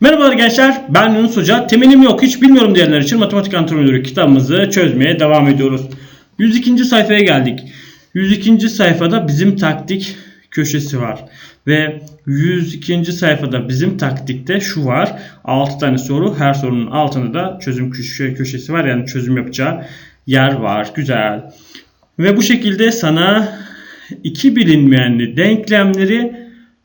Merhabalar gençler, ben Yunus Hoca. Temelim yok, hiç bilmiyorum diyenler için matematik antrenörü kitabımızı çözmeye devam ediyoruz. 102. sayfaya geldik. 102. sayfada bizim taktik köşesi var. Ve 102. sayfada bizim taktikte şu var. 6 tane soru, her sorunun altında da çözüm köşe- köşesi var. Yani çözüm yapacağı yer var. Güzel. Ve bu şekilde sana iki bilinmeyenli denklemleri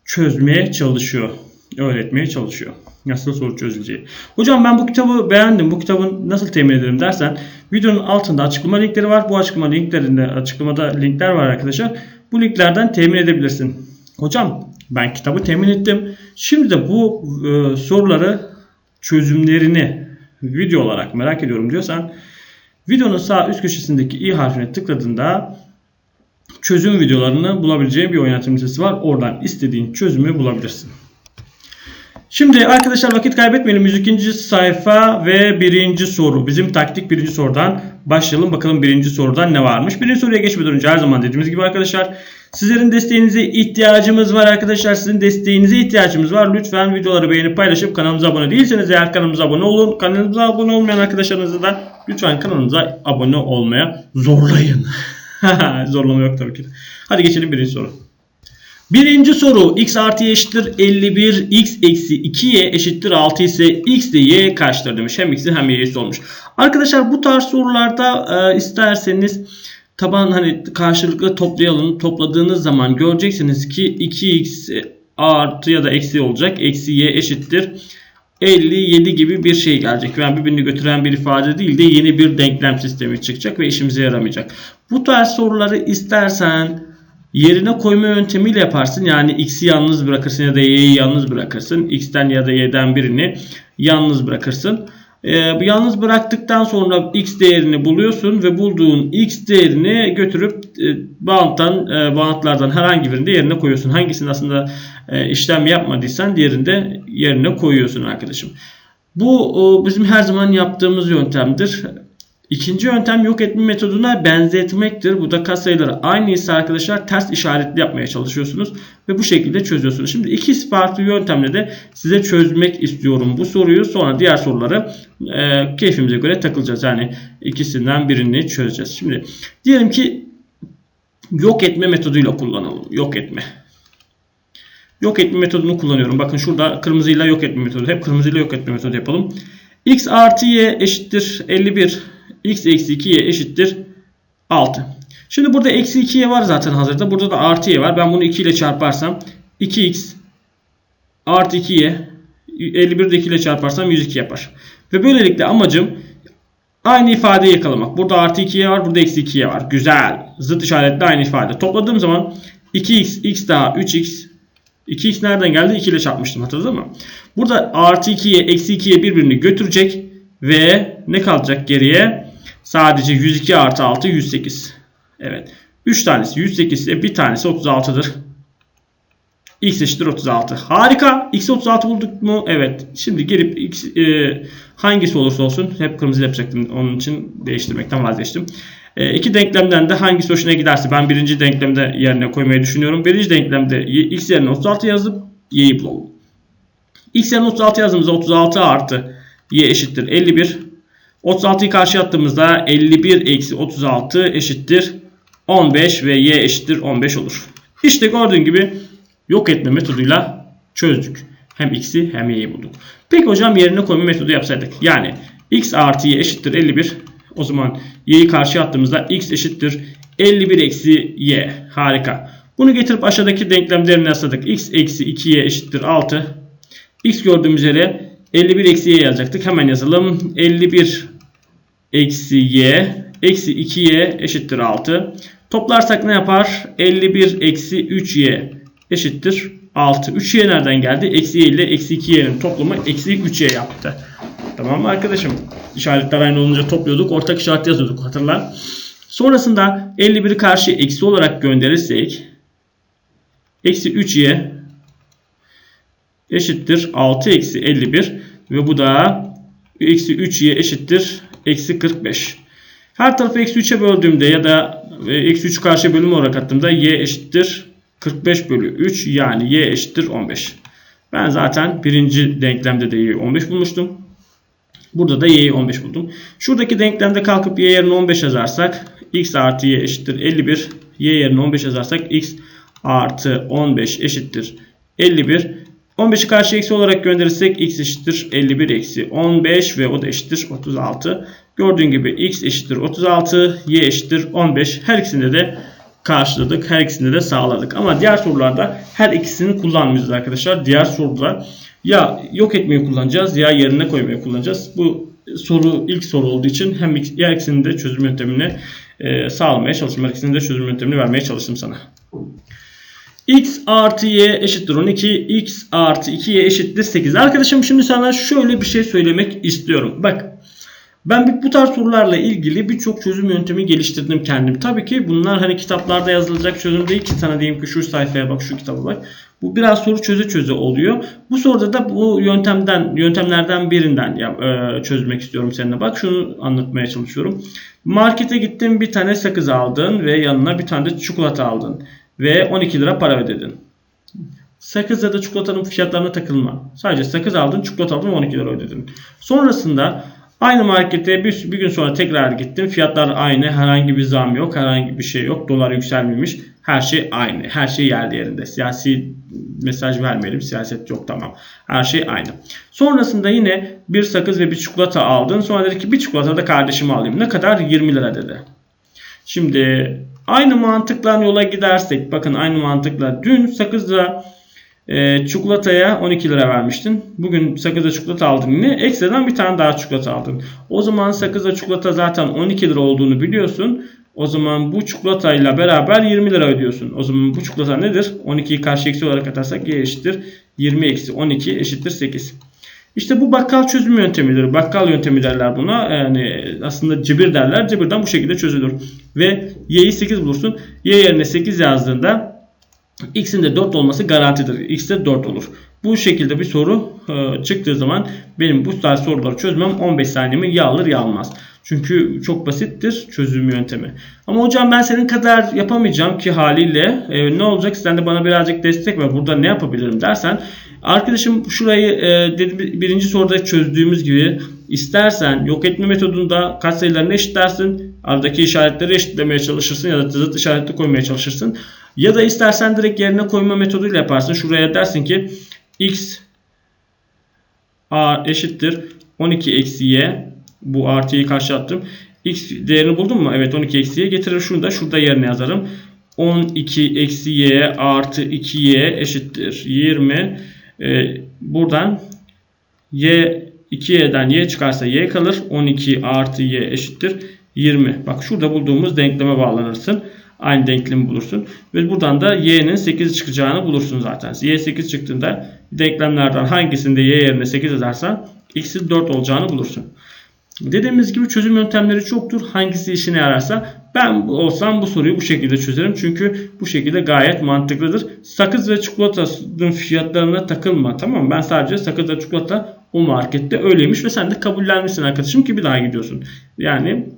çözmeye çalışıyor. Öğretmeye çalışıyor. Nasıl soru çözüleceği. Hocam ben bu kitabı beğendim. Bu kitabın nasıl temin ederim dersen videonun altında açıklama linkleri var. Bu açıklama linklerinde açıklamada linkler var arkadaşlar. Bu linklerden temin edebilirsin. Hocam ben kitabı temin ettim. Şimdi de bu e, soruları çözümlerini video olarak merak ediyorum diyorsan videonun sağ üst köşesindeki i harfine tıkladığında çözüm videolarını bulabileceğin bir oynatım listesi var. Oradan istediğin çözümü bulabilirsin. Şimdi arkadaşlar vakit kaybetmeyelim. 102. sayfa ve birinci soru. Bizim taktik birinci sorudan başlayalım. Bakalım birinci sorudan ne varmış. Birinci soruya geçmeden önce her zaman dediğimiz gibi arkadaşlar sizlerin desteğinize ihtiyacımız var arkadaşlar. Sizin desteğinize ihtiyacımız var. Lütfen videoları beğenip paylaşıp kanalımıza abone değilseniz eğer kanalımıza abone olun. Kanalımıza abone olmayan arkadaşlarınızı da lütfen kanalımıza abone olmaya zorlayın. Zorlama yok tabii ki. Hadi geçelim birinci soru. Birinci soru x artı y eşittir 51 x eksi 2y eşittir 6 ise x de y kaçtır demiş. Hem x'i hem y'yi sormuş. Arkadaşlar bu tarz sorularda e, isterseniz taban hani karşılıklı toplayalım. Topladığınız zaman göreceksiniz ki 2x artı ya da eksi olacak. Eksi y eşittir 57 gibi bir şey gelecek. Yani birbirini götüren bir ifade değil de yeni bir denklem sistemi çıkacak ve işimize yaramayacak. Bu tarz soruları istersen yerine koyma yöntemiyle yaparsın. Yani x'i yalnız bırakırsın ya da y'yi yalnız bırakırsın. x'ten ya da y'den birini yalnız bırakırsın. Ee, bu yalnız bıraktıktan sonra x değerini buluyorsun ve bulduğun x değerini götürüp e, banttan, e, bantlardan herhangi birinde yerine koyuyorsun. Hangisinin aslında e, işlem yapmadıysan diğerinde yerine koyuyorsun arkadaşım. Bu bizim her zaman yaptığımız yöntemdir. İkinci yöntem yok etme metoduna benzetmektir. Bu da katsayıları aynıysa arkadaşlar ters işaretli yapmaya çalışıyorsunuz ve bu şekilde çözüyorsunuz. Şimdi iki farklı yöntemle de size çözmek istiyorum bu soruyu. Sonra diğer soruları e, keyfimize göre takılacağız. Yani ikisinden birini çözeceğiz. Şimdi diyelim ki yok etme metoduyla kullanalım. Yok etme. Yok etme metodunu kullanıyorum. Bakın şurada kırmızıyla yok etme metodu. Hep kırmızıyla yok etme metodu yapalım. x artı y eşittir 51 x eksi 2y eşittir 6. Şimdi burada eksi 2y var zaten hazırda. Burada da artı y var. Ben bunu 2 ile çarparsam 2x artı 2y 51 de 2 ile çarparsam 102 yapar. Ve böylelikle amacım aynı ifadeyi yakalamak. Burada artı 2y var. Burada eksi 2y var. Güzel. Zıt işaretli aynı ifade. Topladığım zaman 2x x daha 3x 2x nereden geldi? 2 ile çarpmıştım hatırladın mı? Burada artı 2'ye eksi 2'ye birbirini götürecek ve ne kalacak geriye? Sadece 102 artı 6 108. Evet. 3 tanesi 108 ise bir tanesi 36'dır. X eşittir 36. Harika. X 36 bulduk mu? Evet. Şimdi gelip X e, hangisi olursa olsun hep kırmızı yapacaktım. Onun için değiştirmekten vazgeçtim. E, iki denklemden de hangisi hoşuna giderse ben birinci denklemde yerine koymayı düşünüyorum. Birinci denklemde X yerine 36 yazıp Y'yi bulalım. X yerine 36 yazdığımızda 36 artı Y eşittir 51. 36'yı karşıya attığımızda 51 eksi 36 eşittir 15 ve Y eşittir 15 olur. İşte gördüğün gibi yok etme metoduyla çözdük. Hem x'i hem y'yi bulduk. Peki hocam yerine koyma metodu yapsaydık. Yani x artı y eşittir 51. O zaman y'yi karşıya attığımızda x eşittir 51 eksi y. Harika. Bunu getirip aşağıdaki denklemlerine yasladık. x eksi 2y eşittir 6. x gördüğümüz yere 51 eksi y yazacaktık. Hemen yazalım. 51 eksi y eksi 2y eşittir 6. Toplarsak ne yapar? 51 eksi 3y eşittir 6. 3y nereden geldi? Eksi y ile eksi 2y'nin toplamı eksi 3y yaptı. Tamam mı arkadaşım? İşaretler aynı olunca topluyorduk. Ortak işaret yazıyorduk hatırla. Sonrasında 51'i karşıya eksi olarak gönderirsek eksi 3y eşittir 6 eksi 51 ve bu da eksi 3y eşittir eksi 45. Her tarafı eksi 3'e böldüğümde ya da e, eksi 3 karşı bölüm olarak attığımda y eşittir 45 bölü 3 yani y eşittir 15. Ben zaten birinci denklemde de y'yi 15 bulmuştum. Burada da y'yi 15 buldum. Şuradaki denklemde kalkıp y yerine 15 yazarsak x artı y eşittir 51. y yerine 15 yazarsak x artı 15 eşittir 51. 15'i karşı eksi olarak gönderirsek x eşittir 51 eksi 15 ve o da eşittir 36. Gördüğün gibi x eşittir 36, y eşittir 15. Her ikisinde de karşıladık. Her ikisinde de sağladık. Ama diğer sorularda her ikisini kullanmayacağız arkadaşlar. Diğer soruda ya yok etmeyi kullanacağız ya yerine koymayı kullanacağız. Bu soru ilk soru olduğu için hem diğer ikisinin de çözüm yöntemini e, sağlamaya çalıştım. Her ikisinin de çözüm yöntemini vermeye çalıştım sana. X artı y eşittir 12. x artı 2y eşittir 8. Arkadaşım şimdi sana şöyle bir şey söylemek istiyorum. Bak ben bu tarz sorularla ilgili birçok çözüm yöntemi geliştirdim kendim. Tabii ki bunlar hani kitaplarda yazılacak çözüm değil ki sana diyeyim ki şu sayfaya bak şu kitaba bak. Bu biraz soru çöze çöze oluyor. Bu soruda da bu yöntemden yöntemlerden birinden ya, e, çözmek istiyorum seninle. Bak şunu anlatmaya çalışıyorum. Markete gittin bir tane sakız aldın ve yanına bir tane de çikolata aldın ve 12 lira para ödedin. Sakız ya da çikolatanın fiyatlarına takılma. Sadece sakız aldın, çikolata aldın 12 lira ödedin. Sonrasında aynı markete bir, bir gün sonra tekrar gittin. Fiyatlar aynı. Herhangi bir zam yok. Herhangi bir şey yok. Dolar yükselmemiş. Her şey aynı. Her şey yerli yerinde. Siyasi mesaj vermeyelim. Siyaset yok tamam. Her şey aynı. Sonrasında yine bir sakız ve bir çikolata aldın. Sonra dedi ki bir çikolata da kardeşime alayım. Ne kadar? 20 lira dedi. Şimdi aynı mantıkla yola gidersek bakın aynı mantıkla dün sakızla e, çikolataya 12 lira vermiştin. Bugün sakızla çikolata aldın yine. Ekstradan bir tane daha çikolata aldın. O zaman sakızla çikolata zaten 12 lira olduğunu biliyorsun. O zaman bu çikolatayla beraber 20 lira ödüyorsun. O zaman bu çikolata nedir? 12'yi karşı eksi olarak atarsak y eşittir. 20 eksi 12 eşittir 8. İşte bu bakkal çözüm yöntemidir. Bakkal yöntemi derler buna. Yani aslında cebir derler. Cebirden bu şekilde çözülür. Ve y'yi 8 bulursun. Y yerine 8 yazdığında x'in de 4 olması garantidir. x de 4 olur. Bu şekilde bir soru e, çıktığı zaman benim bu tarz soruları çözmem 15 saniyemi ya alır ya almaz. Çünkü çok basittir çözüm yöntemi. Ama hocam ben senin kadar yapamayacağım ki haliyle e, ne olacak sen de bana birazcık destek ver. Burada ne yapabilirim dersen arkadaşım şurayı e, dedi, birinci soruda çözdüğümüz gibi istersen yok etme metodunda katsayılarını eşitlersin. Aradaki işaretleri eşitlemeye çalışırsın ya da zıt işaretli koymaya çalışırsın. Ya da istersen direkt yerine koyma metoduyla yaparsın. Şuraya dersin ki x a eşittir 12 eksi y bu artıyı karşı attım. X değerini buldum mu? Evet 12 eksiye getirir. Şunu da şurada yerine yazarım. 12 eksi y artı 2y eşittir 20. Ee, buradan y 2y'den y çıkarsa y kalır. 12 artı y eşittir 20. Bak şurada bulduğumuz denkleme bağlanırsın. Aynı denklemi bulursun. Ve buradan da y'nin 8 çıkacağını bulursun zaten. y 8 çıktığında denklemlerden hangisinde y yerine 8 yazarsan x'in 4 olacağını bulursun. Dediğimiz gibi çözüm yöntemleri çoktur. Hangisi işine yararsa ben olsam bu soruyu bu şekilde çözerim. Çünkü bu şekilde gayet mantıklıdır. Sakız ve çikolatanın fiyatlarına takılma. Tamam mı? Ben sadece sakız ve çikolata o markette öyleymiş ve sen de kabullenmişsin arkadaşım ki bir daha gidiyorsun. Yani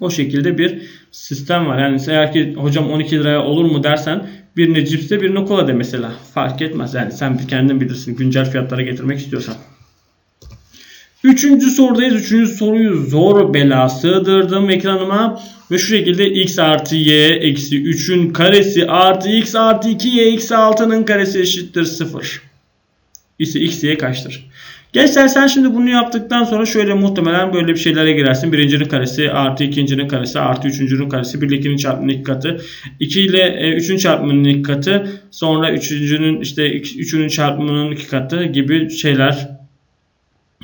o şekilde bir sistem var. Yani eğer ki hocam 12 liraya olur mu dersen birine cipste birine kola de mesela. Fark etmez. Yani sen kendin bilirsin güncel fiyatlara getirmek istiyorsan. Üçüncü sorudayız. Üçüncü soruyu zor bela sığdırdım ekranıma. Ve şu şekilde x artı y eksi 3'ün karesi artı x artı 2y eksi 6'nın karesi eşittir 0. İse x y kaçtır? Gençler sen şimdi bunu yaptıktan sonra şöyle muhtemelen böyle bir şeylere girersin. Birincinin karesi artı ikincinin karesi artı üçüncünün karesi. Bir ile ikinin çarpımının iki katı. 2 ile e, üçün çarpımının iki katı. Sonra üçüncünün işte üçünün çarpımının iki katı gibi şeyler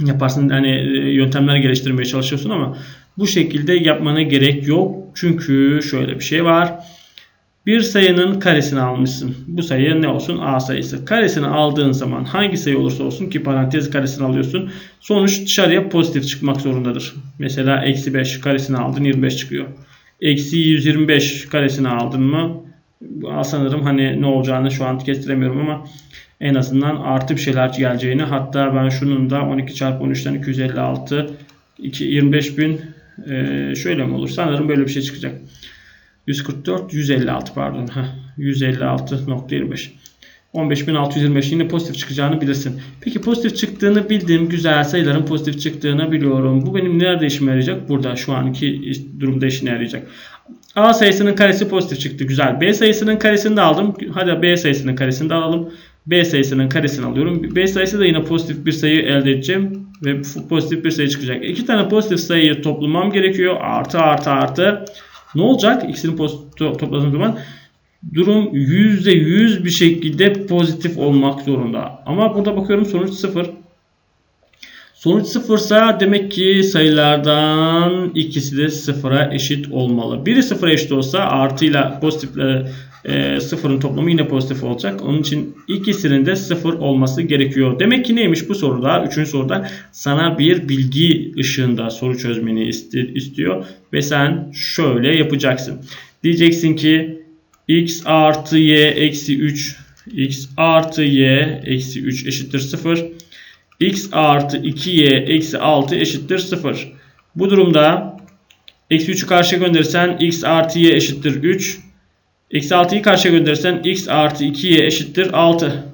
yaparsın. Hani yöntemler geliştirmeye çalışıyorsun ama bu şekilde yapmana gerek yok. Çünkü şöyle bir şey var. Bir sayının karesini almışsın. Bu sayı ne olsun? A sayısı. Karesini aldığın zaman hangi sayı olursa olsun ki parantez karesini alıyorsun. Sonuç dışarıya pozitif çıkmak zorundadır. Mesela eksi 5 karesini aldın 25 çıkıyor. Eksi 125 karesini aldın mı? Sanırım hani ne olacağını şu an kestiremiyorum ama en azından artı bir şeyler geleceğini hatta ben şunun da 12 çarpı 13'ten 256 2, 25 bin şöyle mi olur? Sanırım böyle bir şey çıkacak. 144 156 pardon. Heh, 156.25 15625 yine pozitif çıkacağını bilirsin. Peki pozitif çıktığını bildiğim güzel sayıların pozitif çıktığını biliyorum. Bu benim nerede işime yarayacak? Burada şu anki durumda işine yarayacak. A sayısının karesi pozitif çıktı. Güzel. B sayısının karesini de aldım. Hadi B sayısının karesini de alalım. B sayısının karesini alıyorum. B sayısı da yine pozitif bir sayı elde edeceğim. Ve pozitif bir sayı çıkacak. İki tane pozitif sayıyı toplamam gerekiyor. Artı artı artı. Ne olacak? İkisini topladığım zaman durum %100 bir şekilde pozitif olmak zorunda. Ama burada bakıyorum sonuç 0. Sonuç sıfırsa demek ki sayılardan ikisi de sıfıra eşit olmalı. Biri sıfıra eşit olsa artıyla pozitifle e, sıfırın toplamı yine pozitif olacak. Onun için ikisinin de sıfır olması gerekiyor. Demek ki neymiş bu soruda? Üçüncü soruda sana bir bilgi ışığında soru çözmeni istiyor. Ve sen şöyle yapacaksın. Diyeceksin ki x artı y eksi 3 x artı y eksi 3 eşittir 0 x artı 2y eksi 6 eşittir 0 bu durumda eksi 3'ü karşıya gönderirsen x artı y eşittir 3 eksi 6'yı karşıya gönderirsen x artı 2y eşittir 6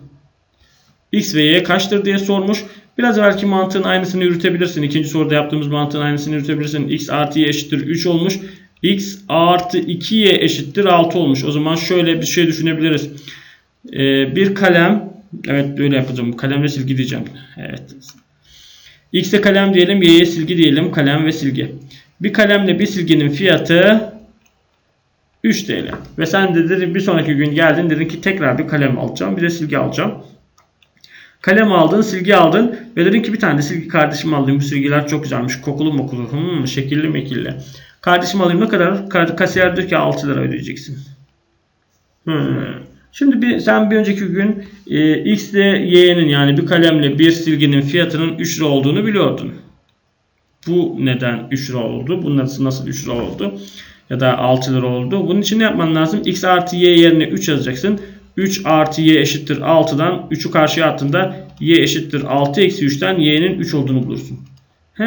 x ve y kaçtır diye sormuş. Biraz belki mantığın aynısını yürütebilirsin. İkinci soruda yaptığımız mantığın aynısını yürütebilirsin. x artı y eşittir 3 olmuş x artı 2y eşittir 6 olmuş. O zaman şöyle bir şey düşünebiliriz. Ee, bir kalem evet böyle yapacağım. Kalemle silgi diyeceğim. Evet. X'e kalem diyelim. Y'ye silgi diyelim. Kalem ve silgi. Bir kalemle bir silginin fiyatı 3 TL. Ve sen de dedin, bir sonraki gün geldin dedin ki tekrar bir kalem alacağım. Bir de silgi alacağım. Kalem aldın, silgi aldın ve dedin ki bir tane de silgi kardeşim alayım. Bu silgiler çok güzelmiş. Kokulu mokulu, hmm, şekilli mekilli. Kardeşim alayım ne kadar? Kasiyer diyor ki 6 lira ödeyeceksin. Hmm. Şimdi bir, sen bir önceki gün e, X ile Y'nin yani bir kalemle bir silginin fiyatının 3 lira olduğunu biliyordun. Bu neden 3 lira oldu? Bu nasıl, nasıl 3 lira oldu? Ya da 6 lira oldu. Bunun için ne yapman lazım? X artı Y yerine 3 yazacaksın. 3 artı Y eşittir 6'dan 3'ü karşıya attığında Y eşittir 6 eksi 3'ten Y'nin 3 olduğunu bulursun. He,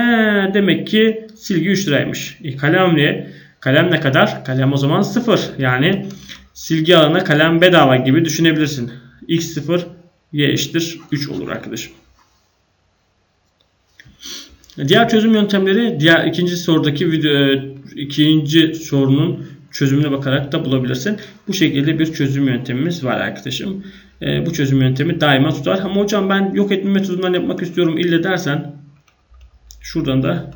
demek ki silgi 3 liraymış. E, kalem ne? Kalem ne kadar? Kalem o zaman 0. Yani silgi alana kalem bedava gibi düşünebilirsin. X 0 Y eşittir 3 olur arkadaşım. Diğer çözüm yöntemleri diğer ikinci sorudaki video e, ikinci sorunun çözümüne bakarak da bulabilirsin. Bu şekilde bir çözüm yöntemimiz var arkadaşım. E, bu çözüm yöntemi daima tutar. Ama hocam ben yok etme metodundan yapmak istiyorum ille dersen Şuradan da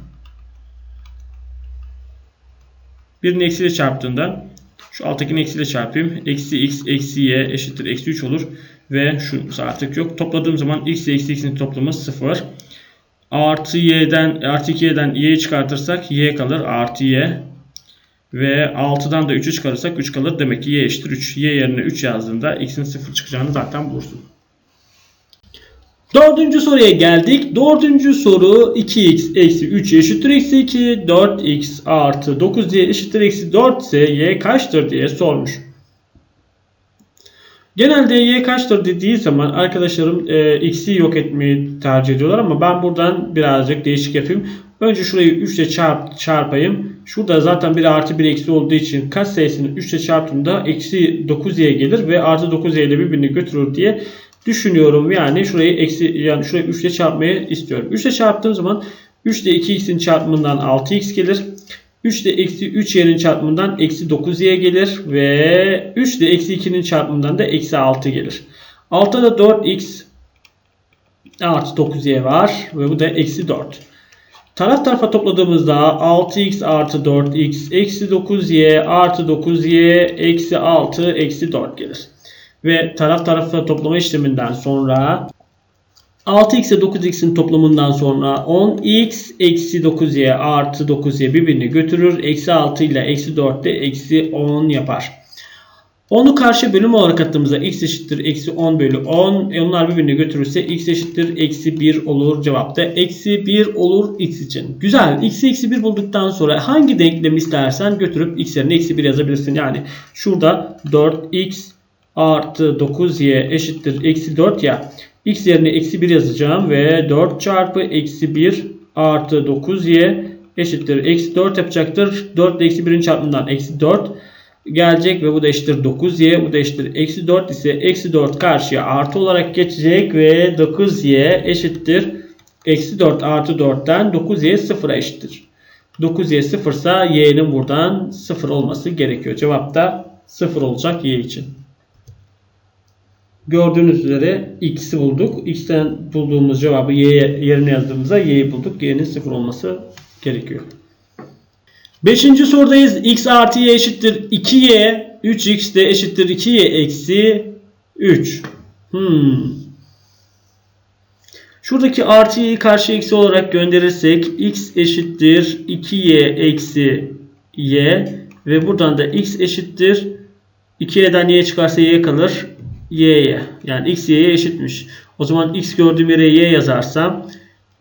birini eksiyle çarptığında şu alttakini eksiyle çarpayım. Eksi x eksi y eşittir eksi 3 olur. Ve şu artık yok. Topladığım zaman x eksi x'in toplamı 0. Artı y'den artı 2y'den y'yi çıkartırsak y kalır. Artı y. Ve 6'dan da 3'ü çıkarırsak 3 kalır. Demek ki y eşittir 3. y yerine 3 yazdığında x'in 0 çıkacağını zaten bulursun. Dördüncü soruya geldik. Dördüncü soru 2x eksi 3 eşittir eksi 2. 4x artı 9y eşittir eksi 4 ise y kaçtır diye sormuş. Genelde y kaçtır dediği zaman arkadaşlarım e, x'i yok etmeyi tercih ediyorlar ama ben buradan birazcık değişik yapayım. Önce şurayı 3 ile çarp, çarpayım. Şurada zaten bir artı bir eksi olduğu için kaç sayısını 3 ile çarptığımda eksi 9y gelir ve artı 9y ile birbirini götürür diye düşünüyorum. Yani şurayı eksi yani şurayı 3 ile çarpmayı istiyorum. 3 ile çarptığım zaman 3 ile 2x'in çarpımından 6x gelir. 3 ile eksi 3 y'nin çarpımından eksi 9y gelir. Ve 3 ile eksi 2'nin çarpımından da eksi 6 gelir. Altta da 4x artı 9y var. Ve bu da eksi 4. Taraf tarafa topladığımızda 6x artı 4x eksi 9y artı 9y eksi 6 eksi 4 gelir ve taraf tarafa toplama işleminden sonra 6x ile 9x'in toplamından sonra 10x eksi 9y artı 9y birbirini götürür. Eksi 6 ile eksi 4 de eksi 10 yapar. 10'u karşı bölüm olarak attığımızda x eşittir eksi 10 bölü 10. E onlar birbirini götürürse x eşittir eksi 1 olur. Cevapta eksi 1 olur x için. Güzel. x'i eksi 1 bulduktan sonra hangi denklemi istersen götürüp x yerine eksi 1 yazabilirsin. Yani şurada 4x artı 9y eşittir eksi 4 ya. X yerine eksi 1 yazacağım ve 4 çarpı eksi 1 artı 9y eşittir eksi 4 yapacaktır. 4 ile eksi 1'in çarpımından eksi 4 gelecek ve bu da eşittir 9y. Bu da eşittir eksi 4 ise eksi 4 karşıya artı olarak geçecek ve 9y eşittir eksi 4 artı 4'ten 9y sıfıra eşittir. 9y sıfırsa y'nin buradan 0 olması gerekiyor. Cevap da 0 olacak y için. Gördüğünüz üzere x'i bulduk. x'ten bulduğumuz cevabı y yerine yazdığımızda y'yi bulduk. y'nin 0 olması gerekiyor. Beşinci sorudayız. x artı y eşittir 2y. 3x de eşittir 2y eksi 3. Hmm. Şuradaki artı y'yi karşı eksi olarak gönderirsek x eşittir 2y eksi y ve buradan da x eşittir 2y'den y çıkarsa y kalır y'ye. Yani x y'ye eşitmiş. O zaman x gördüğüm yere y yazarsam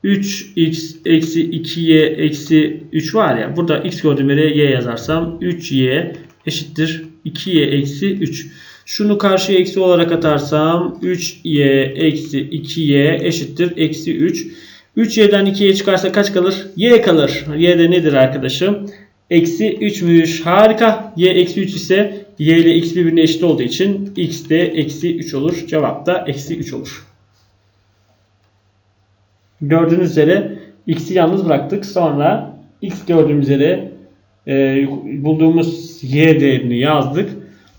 3x eksi 2y eksi 3 var ya. Burada x gördüğüm yere y yazarsam 3y eşittir 2y eksi 3. Şunu karşıya eksi olarak atarsam 3y eksi 2y eşittir eksi 3. 3y'den 2y çıkarsa kaç kalır? y kalır. y de nedir arkadaşım? Eksi 3'müş. Harika. y eksi 3 ise y ile x birbirine eşit olduğu için x de eksi 3 olur. Cevap da eksi 3 olur. Gördüğünüz üzere x'i yalnız bıraktık. Sonra x gördüğümüz yere e, bulduğumuz y değerini yazdık.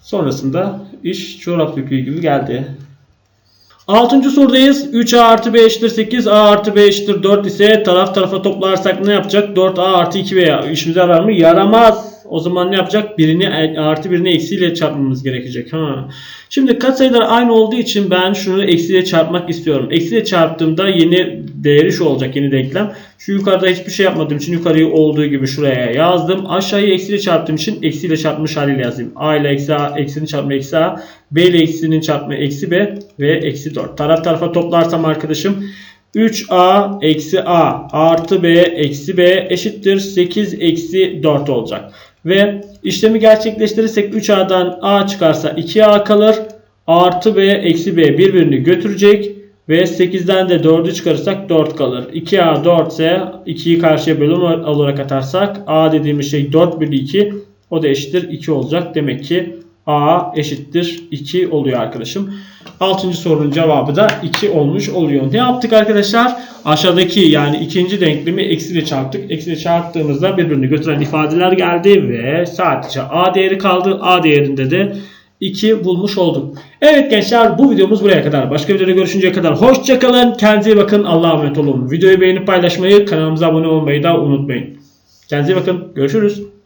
Sonrasında iş coğrafya bilgili geldi. Altıncı sorudayız. 3a artı b eşittir 8. a artı b eşittir 4 ise taraf tarafa toplarsak ne yapacak? 4a artı 2b işimize yarar mı? Yaramaz. O zaman ne yapacak? Birini artı birini eksiyle çarpmamız gerekecek. Ha. Şimdi katsayılar aynı olduğu için ben şunu eksiyle çarpmak istiyorum. Eksiyle çarptığımda yeni değeri şu olacak. Yeni denklem. Şu yukarıda hiçbir şey yapmadığım için yukarıyı olduğu gibi şuraya yazdım. Aşağıyı eksiyle çarptığım için eksiyle çarpmış haliyle yazayım. a ile eksi a, eksinin çarpımı eksi a. b ile eksinin çarpımı eksi b ve eksi 4. Taraf tarafa toplarsam arkadaşım 3a eksi a artı b eksi b eşittir 8 eksi 4 olacak. Ve işlemi gerçekleştirirsek 3a'dan a çıkarsa 2a kalır. Artı b eksi b birbirini götürecek. Ve 8'den de 4'ü çıkarırsak 4 kalır. 2a 4 ise 2'yi karşıya bölüm olarak atarsak a dediğimiz şey 4 bölü 2. O da eşittir 2 olacak. Demek ki a eşittir 2 oluyor arkadaşım. 6. sorunun cevabı da 2 olmuş oluyor. Ne yaptık arkadaşlar? Aşağıdaki yani ikinci denklemi eksiyle çarptık. Eksiyle çarptığımızda birbirini götüren ifadeler geldi ve sadece a değeri kaldı. a değerinde de 2 bulmuş olduk. Evet gençler bu videomuz buraya kadar. Başka videoda görüşünceye kadar hoşçakalın. Kendinize bakın. Allah'a emanet olun. Videoyu beğenip paylaşmayı, kanalımıza abone olmayı da unutmayın. Kendinize bakın. Görüşürüz.